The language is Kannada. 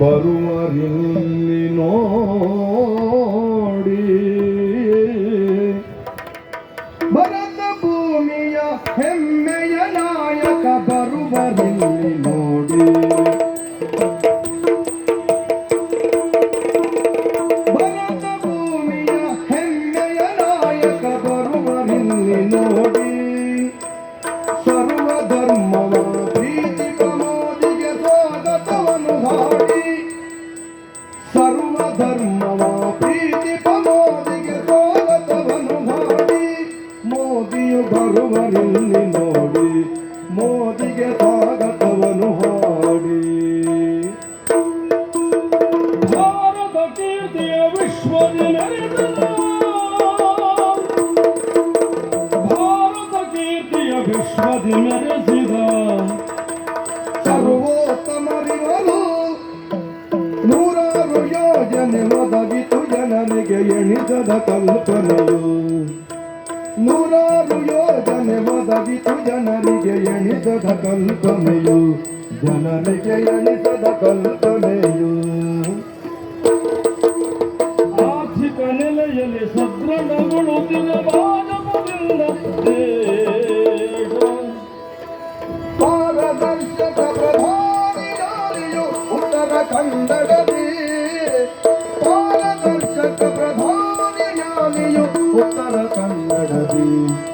ಬರುವರಿಲ್ಲಿ ನೋಡಿ. ಭರತ ಭೂಮಿಯ ಹೆಮ್ಮೆಯ ನಾಯಕ ಬರುವರಿಲ್ಲಿ ನೋಡಿ. ಭರತ ಭೂಮಿಯ ಹೆಮ್ಮೆಯ ನಾಯಕ ಬರುವರಿಲ್ಲಿ ನೋಡಿ. ಬರುವರಿಲ್ಲಿ ನೋಡಿ, ಮೋದಿಗೆ ಸ್ವಾಗತವನ್ನು ಹಾಡಿ. ಭಾರತ ಕೀರ್ತಿಯ ವಿಶ್ವದಲ್ಲಿ ಭಾರತ ಕೀರ್ತಿಯ ವಿಶ್ವದಿ ಮೆರೆಸಿದ ಸರ್ವೋತ್ತಮರಿವರು ನೂರಾರು ಯೋಜನೆ ಒದಗಿತು ಜನರಿಗೆ ಎಣಿಸದ ಕಲ್ಪನೆಯು. ನೂರಾರು ಯೋಜನೆ ಒದಗಿತು ಜನರಿಗೆ ಎಣಿಸದ ಕಲ್ಪನೆಯು. ಜನರಿಗೆ ಎಣಿಸದ ಕಲ್ಪನೆಯು. ಆರ್ಥಿಕ ನೆಲೆಯಲ್ಲಿ ದೇಶ. ಪಾರದರ್ಶಕ ಪ್ರಧಾನಿಯಾರಿಯು ಉತ್ತರ ಕನ್ನಡದಿ ಪಾರದರ್ಶಕ ಪ್ರಧಾನಿಯಾರಿಯು ಉತ್ತರ ಕನ್ನಡದಿ